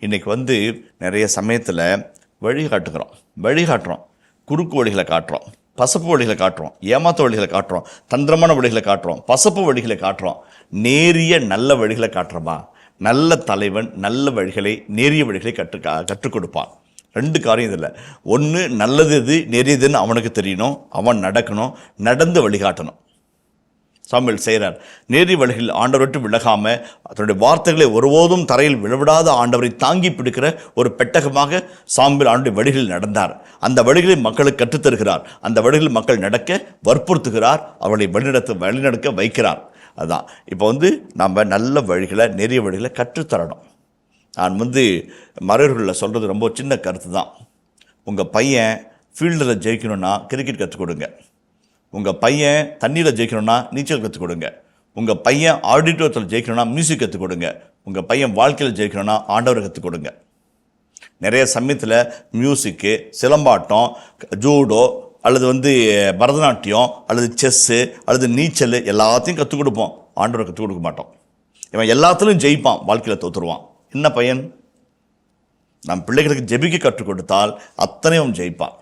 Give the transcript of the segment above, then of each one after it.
இன்றைக்கி வந்து நிறைய சமயத்தில் வழிகாட்டுகிறோம் வழிகாட்டுறோம் குறுக்கு வழிகளை காட்டுறோம். பசப்பு வழிகளை காட்டுறோம். ஏமாத்த வழிகளை காட்டுறோம். தந்திரமான வழிகளை காட்டுறோம். பசப்பு வழிகளை காட்டுறோம். நேரிய நல்ல வழிகளை காட்டுறோமா? நல்ல தலைவன் நல்ல வழிகளை நேரிய வழிகளை கற்று கற்றுக் கொடுப்பான். ரெண்டு காரியம் இதில். ஒன்று நல்லது எது நெறியதுன்னு அவனுக்கு தெரியணும். அவன் நடக்கணும். நடந்து வழிகாட்டணும். சாமியல் செய்கிறார். நேரி வழிகளில் ஆண்டவர் விலகாமல் அதனுடைய வார்த்தைகளை ஒருபோதும் தரையில் விழவிடாத ஆண்டவரை தாங்கி பிடிக்கிற ஒரு பெட்டகமாக சாமுவேல் ஆண்டுடைய வழிகளில் நடந்தார். அந்த வழிகளை மக்களுக்கு கற்றுத்தருகிறார் அந்த வழிகளில் மக்கள் நடக்க வற்புறுத்துகிறார். அவர்களை வழிநடத்த வழிநடக்க வைக்கிறார். அதுதான் இப்போ வந்து நம்ம நல்ல வழிகளை நெறிய வழிகளை கற்றுத்தரணும் நான் வந்து மறைவர்களில் சொல்கிறது ரொம்ப சின்ன கருத்து தான் உங்கள் பையன் ஃபீல்டில் ஜெயிக்கணும்னா கிரிக்கெட் கற்றுக் கொடுங்க. உங்கள் பையன் தண்ணியில் ஜெயிக்கணும்னா நீச்சல் கற்றுக் கொடுங்க. உங்கள் பையன் ஆடிட்டோரியத்தில் ஜெயிக்கணும்னா மியூசிக் கற்றுக் கொடுங்க. உங்கள் பையன் வாழ்க்கையில் ஜெயிக்கணும்னா ஆண்டவரை கற்றுக் கொடுங்க. நிறைய சமயத்தில் மியூசிக்கு சிலம்பாட்டம் ஜூடோ அல்லது வந்து பரதநாட்டியம் அல்லது செஸ்ஸு அல்லது நீச்சல் எல்லாத்தையும் கற்றுக் கொடுப்போம். ஆண்டவரை கற்றுக் கொடுக்க மாட்டோம். இவன் எல்லாத்துலையும் ஜெயிப்பான் வாழ்க்கையில் தோற்றுருவான் என்ன பையன்? நம் பிள்ளைகளுக்கு ஜெபிக்க கற்றுக் கொடுத்தால் அத்தனையும் ஜெயிப்பான்.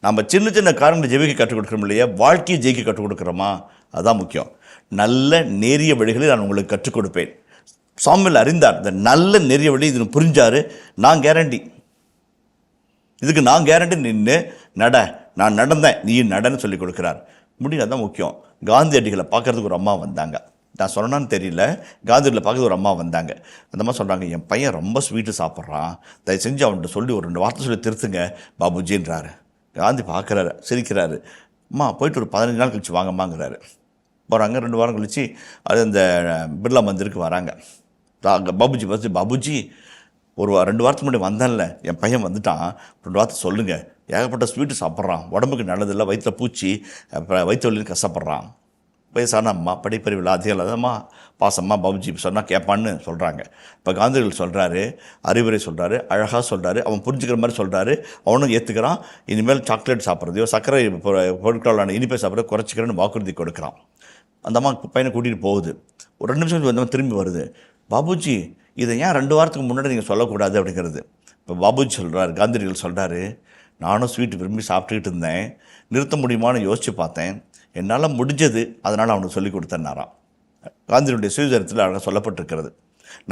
நம்ம சின்ன சின்ன காரணங்களை ஜெயிக்க கற்றுக் கொடுக்குறோம் இல்லையா? வாழ்க்கையை ஜெயிக்க கற்றுக் கொடுக்குறோமா? அதுதான் முக்கியம். நல்ல நேரிய வழிகளை நான் உங்களுக்கு கற்றுக் கொடுப்பேன். சாமியில் அறிந்தார் இந்த நல்ல நெறிய வழி இதுன்னு புரிஞ்சாரு. நான் கேரண்டி இதுக்கு நான் கேரண்டி நின்று நட நான் நடந்தேன். நீ நடன்னு சொல்லி கொடுக்குறார். முடியும் தான் முக்கியம். காந்தியடிகளை பார்க்கறதுக்கு ஒரு அம்மா வந்தாங்க. நான் சொன்னான்னு தெரியல. காந்தியில் பார்க்குறது ஒரு அம்மா வந்தாங்க. அந்த அம்மா சொல்கிறாங்க என் பையன் ரொம்ப ஸ்வீட்டு சாப்பிட்றான். தயவு செஞ்சு அவன்கிட்ட சொல்லி ஒரு ரெண்டு வார்த்தை சொல்லி திருத்துங்க பாபுஜின்றாரு. காந்தி பார்க்குறாரு சிரிக்கிறாரு. அம்மா போயிட்டு ஒரு பதினஞ்சு நாள் கழிச்சு வாங்கம்மாங்கிறாரு. போகிறாங்க ரெண்டு வாரம் கழித்து அது அந்த பிர்லா மந்திருக்கு வராங்க. அங்கே பாபுஜி பார்த்து பாபுஜி ஒரு வா- ரெண்டு வாரத்துக்கு முன்னாடி வந்தேன்ல என் பையன் வந்துட்டான். ரெண்டு வாரத்தை சொல்லுங்கள் ஏகப்பட்ட ஸ்வீட்டு சாப்பிட்றான். உடம்புக்கு நல்லதில்லை வயிற்றில் பூச்சி அப்புறம் வயிற்று வலின்னு கஷ்டப்படுறான். வயசான அம்மா படிப்பறிவில் அதிகம் இல்லாதம்மா பாசம்மா பாபுஜி சொன்னால் கேட்பான்னு சொல்கிறாங்க இப்போ காந்திகள் சொல்கிறாரு அறிவுரை சொல்கிறாரு அழகாக சொல்கிறாரு அவன் புரிஞ்சுக்கிற மாதிரி சொல்கிறாரு அவனும் ஏற்றுக்கிறான் இனிமேல் சாக்லேட் சாப்பிட்றதையோ சர்க்கரை பொ- பொருட்களான இனிப்பை சாப்பிட்றத குறைச்சிக்கிறேன்னு வாக்குறுதி கொடுக்குறான். அந்த அம்மா பையனை கூட்டிகிட்டு போகுது. ஒரு ரெண்டு நிமிஷம் வந்து திரும்பி வருது. பாபுஜி இதை ஏன் ரெண்டு வாரத்துக்கு முன்னாடி நீங்கள் சொல்லக்கூடாது அப்படிங்கிறது. இப்போ பாபுஜி சொல்கிறாரு காந்திரிகள் சொல்கிறாரு நானும் ஸ்வீட் விரும்பி சாப்பிட்டுக்கிட்டு இருந்தேன் நிறுத்த முடியுமான்னு யோசித்து பார்த்தேன். என்னால் முடிஞ்சது அதனால் அவனுக்கு சொல்லிக் கொடுத்தனாராம் காந்தியினுடைய சுயசரித்தில் அழகாக சொல்லப்பட்டிருக்கிறது.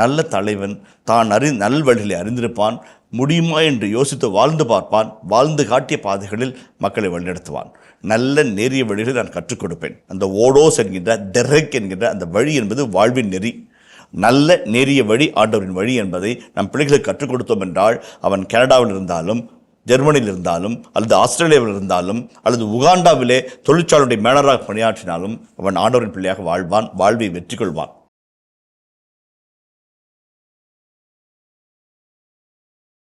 நல்ல தலைவன் தான் அறி நல்வழிகளை அறிந்திருப்பான் முடியுமா என்று யோசித்து வாழ்ந்து பார்ப்பான் வாழ்ந்து காட்டிய பாதைகளில் மக்களை வழிநடத்துவான். நல்ல நேரிய வழிகளை நான் கற்றுக் கொடுப்பேன். அந்த ஓடோஸ் என்கின்ற டெரக் என்கின்ற அந்த வழி என்பது வாழ்வின் நெறி. நல்ல நேரிய வழி ஆண்டவரின் வழி என்பதை நம் பிள்ளைகளுக்கு கற்றுக் கொடுத்தோம் என்றால் அவன் கனடாவில் இருந்தாலும் ஜெர்மனியில் இருந்தாலும் அல்லது ஆஸ்திரேலியாவில் இருந்தாலும் அல்லது உகாண்டாவிலே தொழிற்சாலையுடைய மேனராக பணியாற்றினாலும் அவன் ஆண்டவரின் பிள்ளையாக வாழ்வான் வாழ்வை வெற்றி கொள்வான்